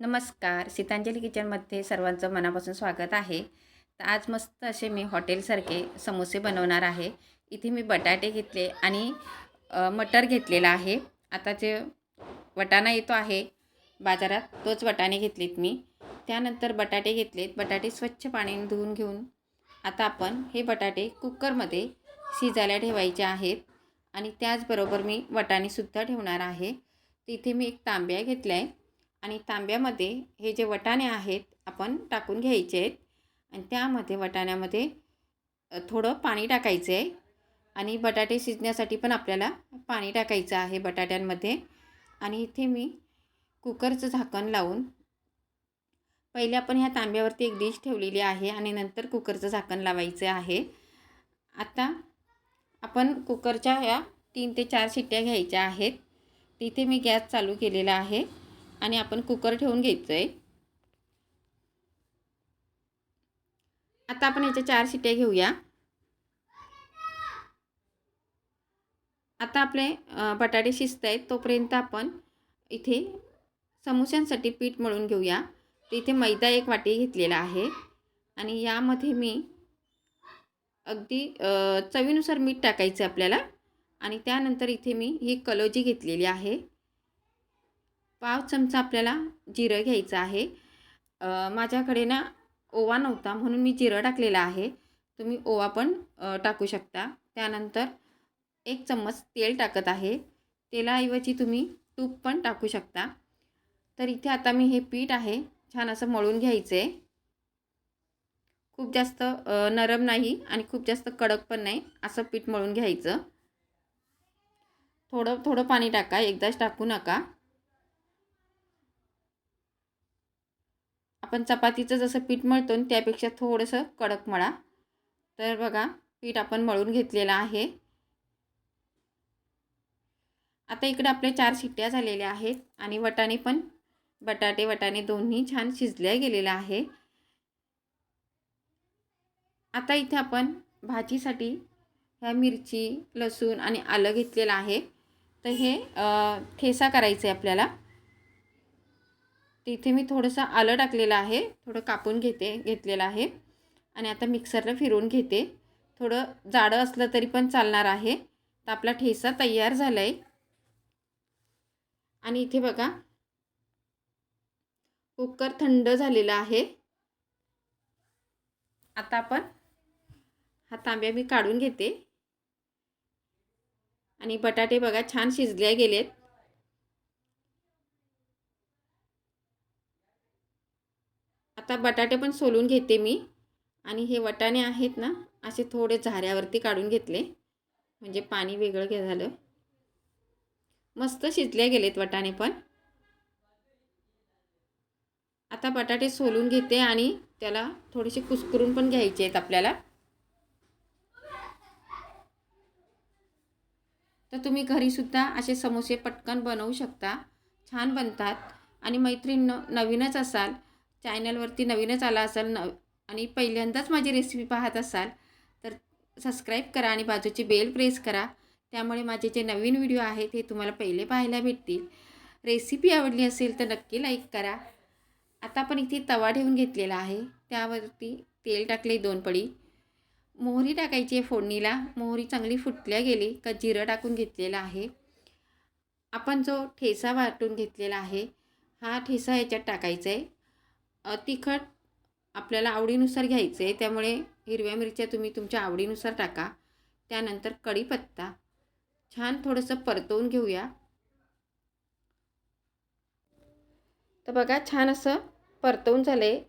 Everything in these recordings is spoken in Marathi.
नमस्कार सीतांजली किचनमध्ये सर्वांचं मनापासून स्वागत आहे. तर आज मस्त असे मी हॉटेलसारखे समोसे बनवणार आहे. इथे मी बटाटे घेतले आणि मटर घेतलेला आहे. आता जे वटाणा येतो आहे बाजारात तोच वटाणे घेतलेत मी. त्यानंतर बटाटे घेतलेत. बटाटे स्वच्छ पाण्याने धुवून घेऊन आता आपण हे बटाटे कुकरमध्ये शिजायला ठेवायचे आहेत. आणि त्याचबरोबर मी वटाणेसुद्धा ठेवणार आहे. तिथे मी एक तांब्या घेतला आहे. आणि तांब्यामध्ये हे जे वटाणे आहेत आपण टाकून घ्यायचे आहेत. आणि त्यामध्ये वटाण्यामध्ये थोडं पाणी टाकायचं आहे. आणि बटाटे शिजण्यासाठी पण आपल्याला पाणी टाकायचं आहे बटाट्यांमध्ये. आणि इथे मी कुकरचं झाकण लावून पहिले आपण ह्या तांब्यावरती एक डिश ठेवलेली आहे आणि नंतर कुकरचं झाकण लावायचं आहे. आता आपण कुकरच्या ह्या तीन ते चार शिट्ट्या घ्यायच्या आहेत. तिथे मी गॅस चालू केलेला आहे. आणि आपण कुकर ठेवून घ्यायचं आहे आता आपण याच्या चार शिट्या घेऊया. आता आपले बटाटे शिजत आहेत तोपर्यंत आपण इथे समोस्यांसाठी पीठ मळून घेऊया. तर इथे मैदा एक वाटी घेतलेला आहे. आणि यामध्ये मी अगदी चवीनुसार मीठ टाकायचं आपल्याला. आणि त्यानंतर इथे मी ही कलोजी घेतलेली आहे. पाव चमचा आपल्याला जिरं घ्यायचं आहे. माझ्याकडे ना ओवा नव्हता म्हणून मी जिरं टाकलेलं आहे. तुम्ही ओवा पण टाकू शकता. त्यानंतर एक चम्मच तेल टाकत आहे. तेलाऐवजी तुम्ही तूप पण टाकू शकता. तर इथे आता मी हे पीठ आहे छान असं मळून घ्यायचं आहे खूप जास्त नरम नाही आणि खूप जास्त कडक पण नाही असं पीठ मळून घ्यायचं. थोडं थोडं पाणी टाका एकदाच टाकू नका. आपण चपातीचं जसं पीठ मळतो त्यापेक्षा थोडंसं कडक मळा. तर बघा पीठ आपण मळून घेतलेलं आहे. आता इकडे आपले चार शिट्ट्या झालेल्या आहेत आणि वटाणे पण बटाटे वटाणे दोन्ही छान शिजल्या गेलेलं आहे. आता इथे आपण भाजीसाठी ह्या मिरची लसूण आणि आलं घेतलेलं आहे. तर हे ठेसा करायचं आहे आपल्याला. तिथे मी थोडंसं आलं टाकलेलं आहे. थोडं कापून घेते घेतलेलं आहे. आणि आता मिक्सरला फिरवून घेते. थोडं जाडं असलं तरी पण चालणार आहे. तर आपला ठेसा तयार झाला आहे आणि इथे बघा कुकर थंड झालेला आहे. आता आपण हा तांब्या मी काढून घेते. आणि बटाटे बघा छान शिजले गेलेत. आता बटाटे पण सोलून घेते मी. आणि हे वटाणे आहेत ना असे थोडे झाऱ्यावरती काढून घेतले. म्हणजे पाणी वेगळं घे झालं. मस्त शिजले गेलेत वटाणे पण. आता बटाटे सोलून घेते आणि त्याला थोडेसे कुस्करून पण घ्यायचे आहेत आपल्याला. तर तुम्ही घरीसुद्धा असे समोसे पटकन बनवू शकता. छान बनतात. आणि मैत्रीण नवीनच असाल चॅनलवरती नवीनच आला असाल न आणि पहिल्यांदाच माझी रेसिपी पाहत असाल तर सबस्क्राईब करा आणि बाजूची बेल प्रेस करा. त्यामुळे माझे जे नवीन व्हिडिओ आहेत हे तुम्हाला पहिले पाहायला भेटतील. रेसिपी आवडली असेल तर नक्की लाईक करा. आता आपण इथे तवा ठेवून घेतलेला आहे. त्यावरती तेल टाकले दोन पडी मोहरी टाकायची आहे फोडणीला. मोहरी चांगली फुटल्या गेली का जिरं टाकून घेतलेला आहे. आपण जो ठेसा वाटून घेतलेला आहे हा ठेसा याच्यात टाकायचा आहे तिखट आपल्याला आवडीनुसार घ्यायचं आहे त्यामुळे हिरव्या मिरच्या तुम्ही तुमच्या आवडीनुसार टाका. त्यानंतर कढीपत्ता. छान थोडंसं परतवून घेऊया. तर बघा छान असं परतवून झालं आहे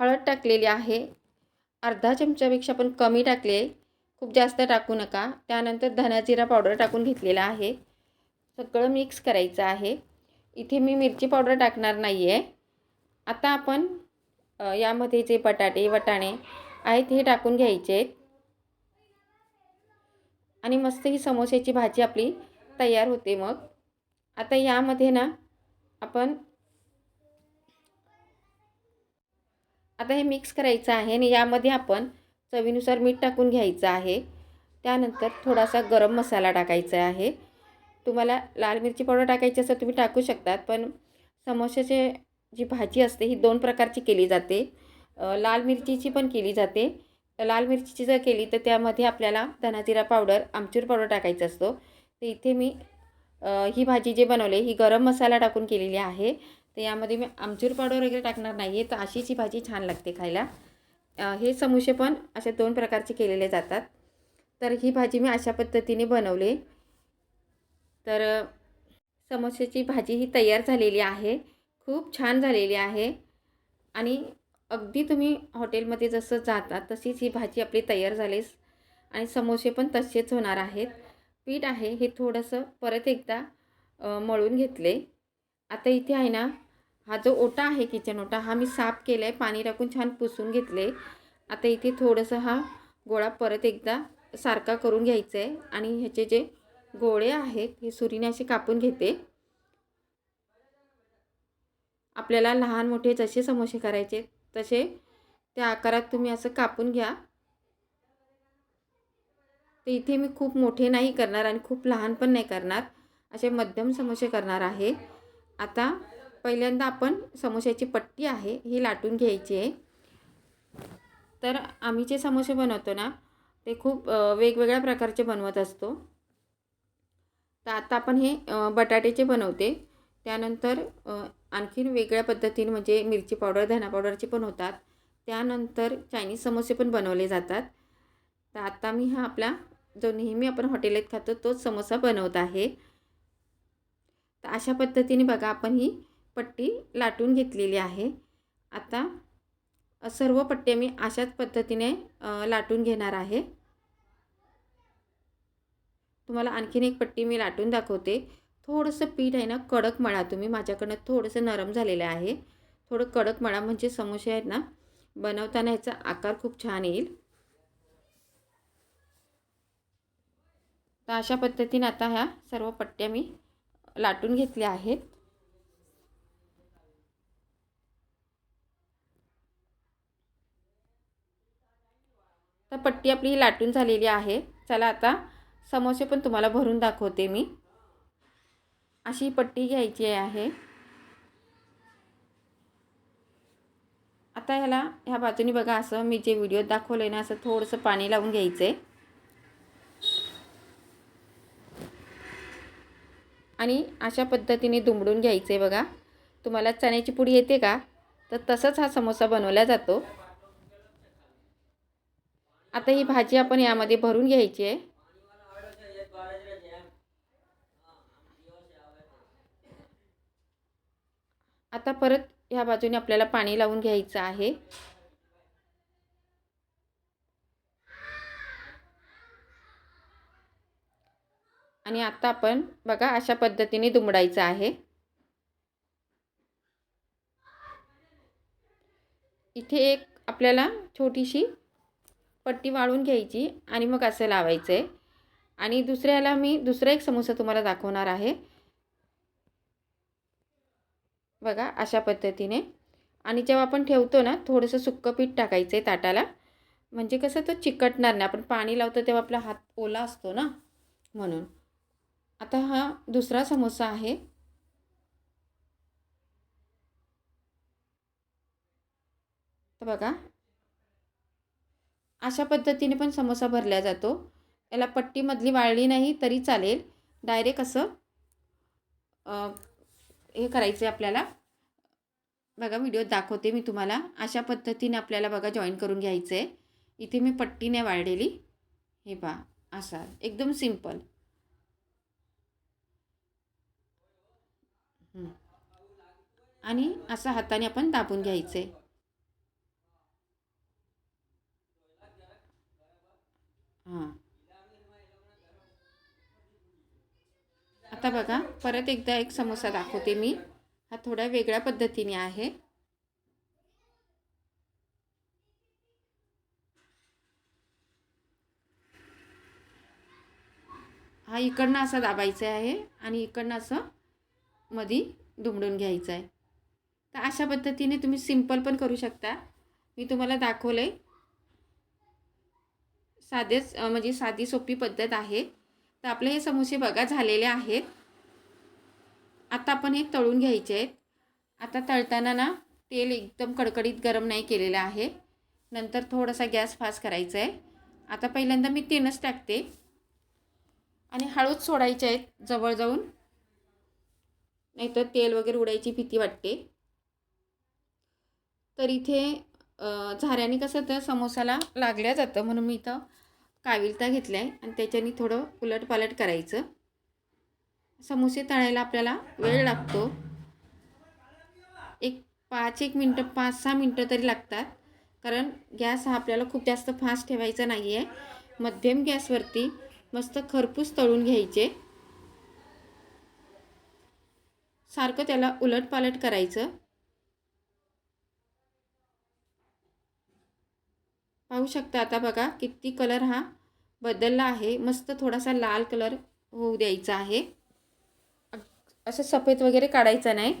हळद टाकलेली आहे. अर्धा चमच्यापेक्षा पण कमी टाकले. आहे खूप जास्त टाकू नका. त्यानंतर धनाजिरा पावडर टाकून घेतलेला आहे. सगळं मिक्स करायचं आहे. इथे मी मिरची पावडर टाकणार नाही आहे आता आपण यामध्ये जे बटाटे वटाणे आहेत हे टाकून घ्यायचे आहेत. आणि मस्त ही समोस्याची भाजी आपली तयार होते मग. आता यामध्ये ना आपण आता हे मिक्स करायचं आहे आणि यामध्ये आपण चवीनुसार मीठ टाकून घ्यायचं आहे. त्यानंतर थोडासा गरम मसाला टाकायचा आहे. तुम्हाला लाल मिरची पावडर टाकायची असेल तुम्ही टाकू शकतात पण समोश्याचे जी भाजी असते ही दोन प्रकारची केली जाते. लाल मिरचीची पण केली जाते. लाल मिरचीची जर केली तर त्यामध्ये आपल्याला धनाजिरा पावडर आमचूर पावडर टाकायचा असतो. तर इथे मी ही भाजी जे बनवले ही गरम मसाला टाकून केलेली आहे. तर यामध्ये मी आमचूर पावडर वगैरे टाकणार नाही आहे तर अशीच ही भाजी छान लागते खायला. हे समोसे पण असे दोन प्रकारचे केलेले जातात. तर ही भाजी मी अशा पद्धतीने बनवले. तर समोसेची भाजी ही तयार झालेली आहे. खूप छान झालेली आहे. आणि अगदी तुम्ही हॉटेलमध्ये जसं जाता तशीच ही भाजी आपली तयार झालीस. आणि समोसे पण तसेच होणार आहेत. पीठ आहे हे थोडंसं परत एकदा मळून घेतले. आता इथे आहे ना हा जो ओटा आहे किचन ओटा हा मी साफ केला आहे पाणी टाकून छान पुसून घेतले. आता इथे थोडंसं हा गोळा परत एकदा सारखा करून घ्यायचा आहे आणि ह्याचे जे गोळे आहेत हे सुरीने असे कापून घेते. आपल्याला लहान मोठे जसे समोसे करायचे तसे त्या आकारात तुम्ही असं कापून घ्या. तर इथे मी खूप मोठे नाही करणार आणि खूप लहान पण नाही करणार. असे मध्यम समोसे करणार आहे. आता पहिल्यांदा आपण समोश्याची पट्टी आहे ही लाटून घ्यायची आहे. तर आम्ही जे समोसे बनवतो ना ते खूप वेगवेगळ्या प्रकारचे बनवत असतो. तर आता आपण हे बटाट्याचे बनवते. त्यानंतर आणखीन वेगळ्या पद्धतीने म्हणजे मिरची पावडर धना पावडरचे पण होतात. त्यानंतर चायनीज समोसे पण बनवले जातात. तर आता मी हा आपला जो नेहमी आपण हॉटेलात खातो तोच समोसा बनवत आहे. तर अशा पद्धतीने बघा आपण ही पट्टी लाटून घेतलेली आहे. आता सर्व पट्ट्या मी अशाच पद्धतीने लाटून घेणार आहे. तुम्हाला आणखीन एक पट्टी मी लाटून दाखवते. थोडंसं पीठ आहे ना कडक मळा तुम्ही. माझ्याकडनं थोडंसं नरम झालेलं आहे. थोडं कडक मळा म्हणजे समोसे आहेत ना बनवताना ह्याचा आकार खूप छान येईल. तर अशा पद्धतीने आता ह्या सर्व पट्ट्या मी लाटून घेतल्या आहेत. तर पट्टी आपली लाटून झालेली आहे. चला आता समोसे पण तुम्हाला भरून दाखवते मी. अशी पट्टी घ्यायची आहे. आता ह्याला ह्या बाजूनी बघा असं मी जे व्हिडिओ दाखवले आहे ना असं थोडंसं पाणी लावून घ्यायचं आहे आणि अशा पद्धतीने दुमडून घ्यायचं आहे बघा. तुम्हाला चण्याची पुडी येते का? तर तसंच हा समोसा बनवला जातो. आता ही भाजी आपण यामध्ये भरून घ्यायची आहे. आता परत ह्या बाजूने आपल्याला पाणी लावून घ्यायचं आहे. आणि आता आपण बघा अशा पद्धतीने दुमडायचं आहे. इथे एक आपल्याला छोटीशी पट्टी वाळून घ्यायची आणि मग असं लावायचं आहे आणि दुसऱ्याला मी दुसरा एक समोसा तुम्हाला दाखवणार आहे. बघा अशा पद्धतीने. आणि जेव्हा आपण ठेवतो ना थोडंसं सुक्कं पीठ टाकायचं आहे ताटाला. म्हणजे कसं तो चिकटणार नाही. आपण पाणी लावतो तेव्हा आपला हात ओला असतो ना म्हणून. आता हा दुसरा समोसा आहे. तर बघा अशा पद्धतीने पण समोसा भरला जातो. याला पट्टीमधली वाळली नाही तरी चालेल. डायरेक्ट असं हे करायचं आहे आपल्याला. बघा व्हिडिओ दाखवते मी तुम्हाला. अशा पद्धतीने आपल्याला बघा जॉईन करून घ्यायचं आहे इथे मी पट्टीने वाढलेली. हे पहा असा. एकदम सिंपल आणि असं हाताने आपण दाबून घ्यायचं आहे हां. आता बघा परत एकदा एक समोसा दाखवते मी. हा थोड्या वेगळ्या पद्धतीने आहे. हा इकडनं असा दाबायचा आहे आणि इकडनं असं मधी दुमडून घ्यायचं आहे. तर अशा पद्धतीने तुम्ही सिंपल पण करू शकता. मी तुम्हाला दाखवलं आहे साधेच म्हणजे साधी सोपी पद्धत आहे. तर आपले हे समोसे बघा झालेले आहेत. आता आपण हे तळून घ्यायचे आहेत. आता तळताना ना तेल एकदम कडकडीत गरम नाही केलेलं आहे. नंतर थोडासा गॅस फास्ट करायचा आहे. आता पहिल्यांदा मी तीनच टाकते. आणि हळूच सोडायचे आहेत जवळ जाऊन. नाहीतर तेल वगैरे उडायची भीती वाटते. तर इथे झाऱ्याने कसं तर समोसाला लागल्या जातं म्हणून मी इथं काविलता घेतला आहे आणि त्याच्याने थोडं उलटपालट करायचं. समोसे तळायला आपल्याला वेळ लागतो. एक पाच एक मिनटं पाच सहा मिनटं तरी लागतात. कारण गॅस हा आपल्याला खूप जास्त फास्ट ठेवायचा नाही आहे मध्यम गॅसवरती मस्त खरपूस तळून घ्यायचे. सारखं त्याला उलटपालट करायचं. पाहू शकता आता बघा किती कलर हा बदलला आहे. मस्त थोडासा लाल कलर होऊ द्यायचा आहे. असं सफेद वगैरे काढायचं नाही.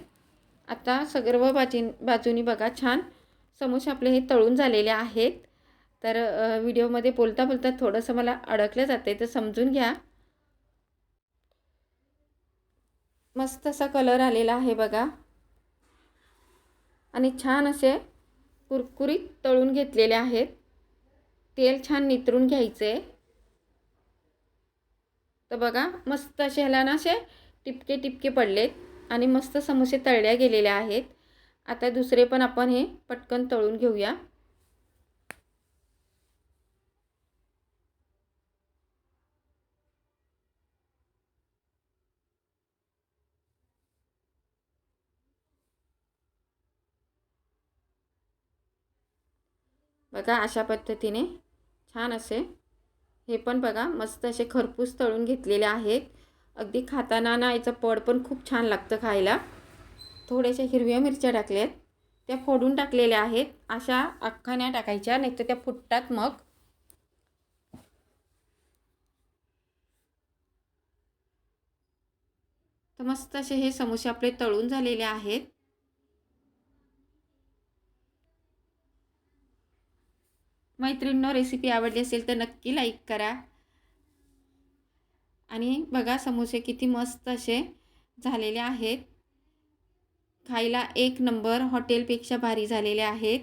आता सर्व बाजी बाजूनी बघा छान. समोसे आपले हे तळून झालेले आहेत. तर व्हिडिओमध्ये बोलता बोलता थोडंसं मला अडकलं जाते तर समजून घ्या. मस्त असा कलर आलेला आहे बघा. आणि छान असे कुरकुरीत तळून घेतलेले आहेत. तेल छान नितरून घ्यायचे. तर बघा मस्त असे ह्याला ना असे टिपके टिपके पडलेत आणि मस्त समोसे तळल्या गेलेले आहेत. आता दुसरे पण आपण हे पटकन तळून घेऊया. बघा अशा पद्धतीने छान असे हे पण बघा मस्त असे खरपूस तळून घेतलेले आहेत. अगदी खाताना ना याचं पड पण खूप छान लागतं खायला. थोड्याशा हिरव्या मिरच्या टाकल्यात. त्या फोडून टाकलेल्या आहेत. अशा अख्खाण्या टाकायच्या नाही तर त्या फुटतात मग. तर मस्त असे हे समोसे आपले तळून झालेले आहेत. मैत्रिणींनो रेसिपी आवडली असेल तर नक्की लाईक करा. आणि बघा समोसे किती मस्त असे झालेले आहेत. खायला एक नंबर हॉटेलपेक्षा भारी झालेले आहेत.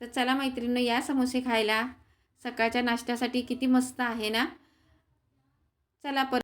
तर चला मैत्रिणींनो या समोसे खायला सकाळच्या नाश्त्यासाठी किती मस्त आहे ना? चला पर